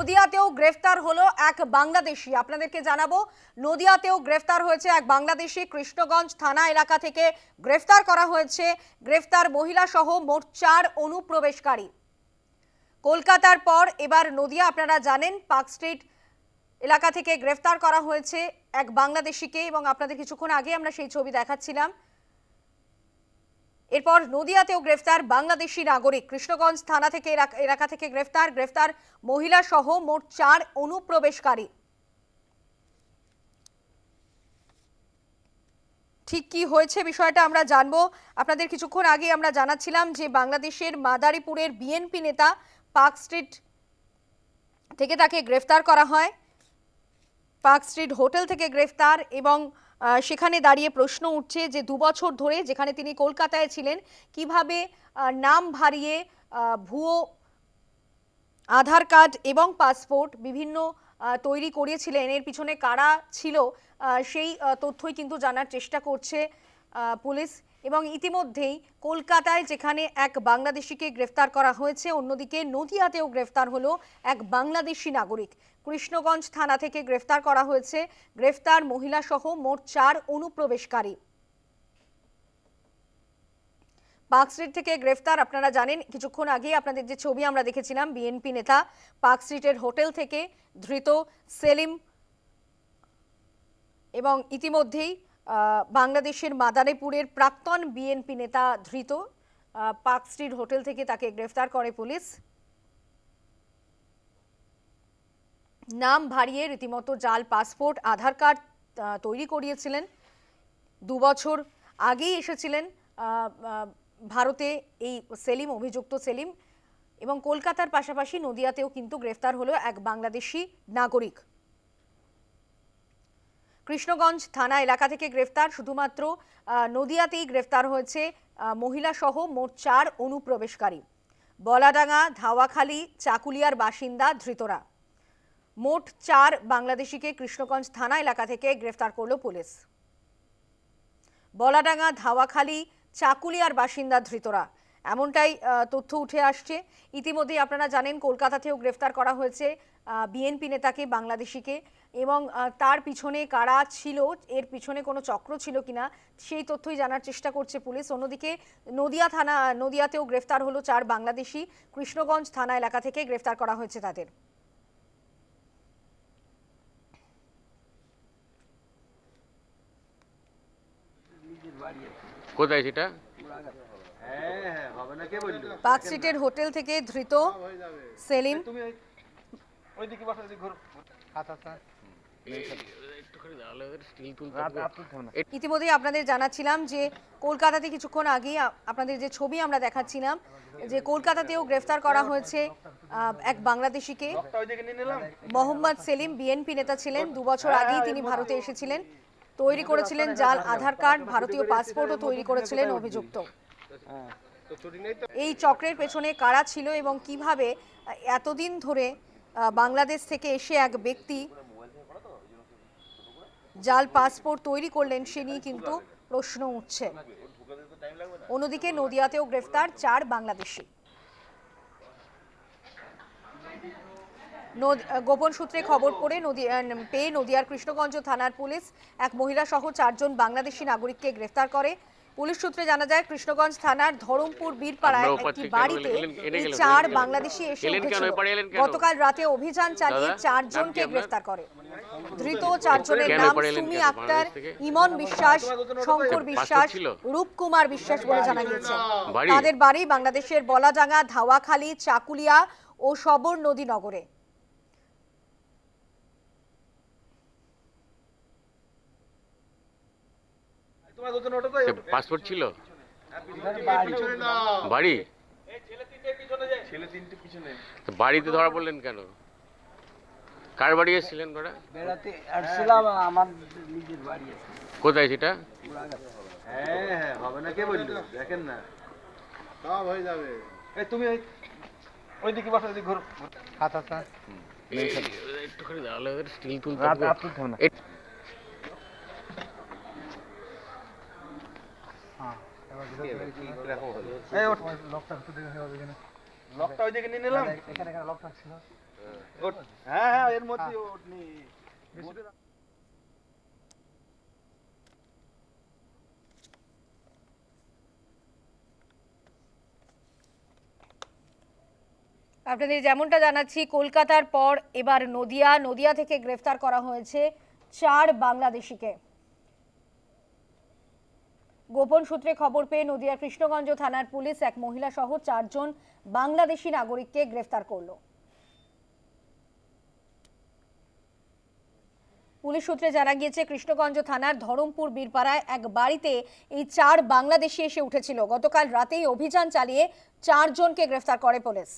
নদিয়াতেও গ্রেফতার হলো এক বাংলাদেশি। আপনাদেরকে জানাব, নদিয়াতেও গ্রেফতার হয়েছে এক বাংলাদেশি। কৃষ্ণগঞ্জ থানা এলাকা থেকে গ্রেফতার করা হয়েছে। গ্রেফতার মহিলা সহ মোট চার অনুপ্রবেশকারী। কলকাতার পর এবার নদিয়া, আপনারা জানেন, পার্ক স্ট্রিট এলাকা থেকে গ্রেফতার করা হয়েছে এক বাংলাদেশিকে এবং আপনাদের কিছুক্ষণ আগে আমরা সেই ছবি দেখাচ্ছিলাম। এরপর নদিয়াতেও গ্রেফতার বাংলাদেশি নাগরিক। কৃষ্ণগঞ্জ থানা থেকে এলাকা- থেকে গ্রেফতার। গ্রেফতার মহিলা সহ মোট চার অনুপ্রবেশকারী। ঠিক কি হয়েছে বিষয়টা আমরা জানব। আপনাদের কিছুক্ষণ আগে আমরা জানাচ্ছিলাম যে বাংলাদেশের মাদারীপুরের বিএনপি নেতা পার্ক স্ট্রিট থেকে তাকে গ্রেফতার করা হয়। পার্ক স্ট্রিট হোটেল থেকে গ্রেফতার এবং সেখানে দাঁড়িয়ে প্রশ্ন উঠছে যে দু বছর ধরে যেখানে তিনি কলকাতায় ছিলেন, কীভাবে নাম ভারিয়ে ভুয়ো, আধার কার্ড এবং পাসপোর্ট বিভিন্ন তৈরি করিয়েছিলেন এর পিছনে কারা ছিল সেই তথ্যই কিন্তু জানার চেষ্টা করছে পুলিশ। এবং ইতিমধ্যেই কলকাতায় যেখানে এক বাংলাদেশিকে গ্রেফতার করা হয়েছে, অন্যদিকে নদিয়াতেও গ্রেফতার হলো এক বাংলাদেশি নাগরিক। কৃষ্ণগঞ্জ থানা থেকে গ্রেফতার করা হয়েছে। গ্রেফতার মহিলা সহ মোট চার অনুপ্রবেশকারী। পার্কস্ট্রিট থেকে গ্রেফতার, আপনারা জানেন, কিছুক্ষণ আগে আপনাদের যে ছবি আমরা দেখেছিলাম, বিএনপি নেতা পার্কস্ট্রিটের হোটেল থেকে ধৃত সেলিম এবং ইতিমধ্যেই বাংলাদেশের মাদারীপুরের প্রাক্তন বিএনপি নেতা ধৃত। পার্ক স্ট্রিট হোটেল থেকে তাকে গ্রেফতার করে পুলিশ। নাম ভারিয়ে রীতিমতো জাল, পাসপোর্ট, আধার কার্ড তৈরি করিয়েছিলেন। দু বছর আগেই এসেছিলেন ভারতে এই সেলিম, অভিযুক্ত সেলিম এবং কলকাতার পাশাপাশি নদিয়াতেও কিন্তু গ্রেফতার হলো এক বাংলাদেশি নাগরিক। কৃষ্ণগঞ্জ থানা এলাকা থেকে গ্রেফতার। শুধুমাত্র নদিয়াতেই গ্রেফতার হয়েছে মহিলা সহ মোট চার অনুপ্রবেশকারী। বলাডাঙ্গা, ধাওয়াখালী, চাকুলিয়ার বাসিন্দা ধৃতরা। মোট চার বাংলাদেশিকে কৃষ্ণগঞ্জ থানা এলাকা থেকে গ্রেফতার করল পুলিশ। বলাডাঙ্গা, ধাওয়াখালী, চাকুলিয়ার বাসিন্দা ধৃতরা। এমনটাই তথ্য উঠে আসছে। ইতিমধ্যেই আপনারা জানেন, কলকাতাতেও গ্রেফতার করা হয়েছে বিএনপি নেতাকে, বাংলাদেশিকে এবং তার পিছনে কারা ছিল, এর পিছনে কোনো চক্র ছিল কিনা, সেই তথ্যই জানার চেষ্টা করছে পুলিশ। অন্যদিকে, নদিয়া থানা, নদিয়াতেও গ্রেফতার হলো চার বাংলাদেশি। কৃষ্ণগঞ্জ থানা এলাকা থেকে গ্রেফতার করা হয়েছে তাদের। কোথায় সেটা? পার্ক স্ট্রিটের হোটেল থেকে ধৃত সেলিম। ওইদিকে বসো ঘুরো। ইতিমধ্যেই আপনাদের জানাচ্ছিলাম যে কলকাতাতে কিছুক্ষণ আগেই আপনাদের যে ছবি আমরা দেখাচ্ছিলাম যে কলকাতাতেও গ্রেফতার করা হয়েছে এক বাংলাদেশিকে। মোহাম্মদ সেলিম বিএনপি নেতা ছিলেন। দু বছর আগেই তিনি ভারতে এসেছিলেন। তৈরি করেছিলেন জাল আধার কার্ড ভারতীয় পাসপোর্টও তৈরি করেছিলেন অভিযুক্ত। এই চক্রের পেছনে কারা ছিল এবং কীভাবে এতদিন ধরে বাংলাদেশ থেকে এসে এক ব্যক্তি জাল পাসপোর্ট তৈরি করলেন সে নিয়ে কিন্তু প্রশ্ন উঠছে। অন্যদিকে নদিয়াতেও গ্রেফতার চার বাংলাদেশি নদ- আহ, গোপন সূত্রে খবর পড়ে নদী আহ, পেয়ে নদিয়ার কৃষ্ণগঞ্জ থানার পুলিশ এক মহিলা সহ চারজন বাংলাদেশি নাগরিককে গ্রেফতার করে। পুলিশ সূত্রে জানা যায় কৃষ্ণগঞ্জ থানার ধরমপুর বীরপাড়ায় একটি বাড়িতে চার বাংলাদেশি এসে উঠেছিল? গতকাল রাতে অভিযান চালিয়ে চারজনকে গ্রেফতার করে। ধৃত চারজনের নাম সুমি আক্তার ইমন বিশ্বাস শঙ্কর বিশ্বাস রূপকুমার বিশ্বাস বলে জানা গিয়েছে। তাদের বাড়ি বাংলাদেশের বলাডাঙ্গা ধাওয়াখালী চাকুলিয়া ও সবর নদী নগরে তোমার দুজন ওটা তো সে পাসপোর্ট ছিল। বাড়ি। পিছনে তো বাড়িতে ধরা পড়লেন কেন? কার বাড়ি এসেছিলেন ওরা বেড়াতে আসছিলাম আমার নিজের বাড়ি কোথায় সেটা? হ্যাঁ হ্যাঁ হবে না কে বলল? দেখেন না। সব হয়ে যাবে। এই তুমি ওই ওইদিকে বসো ওইদিকে ঘুরো। আচ্ছা আচ্ছা একটুখানি দাঁড়ালে স্টিল তুলতে নিয়ে নিলাম। এখানে লক থাকছিল হ্যাঁ হ্যাঁ। এর মধ্যে ওঠনি আপনাদের যেমনটা জানাচ্ছি কলকাতার পর এবার নদিয়া। নদিয়া থেকে গ্রেফতার করা হয়েছে চার বাংলাদেশিকে। গোপন সূত্রে খবর পেয়ে নদিয়ার কৃষ্ণগঞ্জ থানার পুলিশ এক মহিলা সহ চারজন বাংলাদেশি নাগরিককে গ্রেফতার করল। পুলিশ সূত্রে জানা গিয়েছে, কৃষ্ণগঞ্জ থানার ধরমপুর বীরপাড়ায় এক বাড়িতে এই চার বাংলাদেশি এসে উঠেছিল। গতকাল রাতেই অভিযান চালিয়ে চারজনকে গ্রেফতার করে পুলিশ।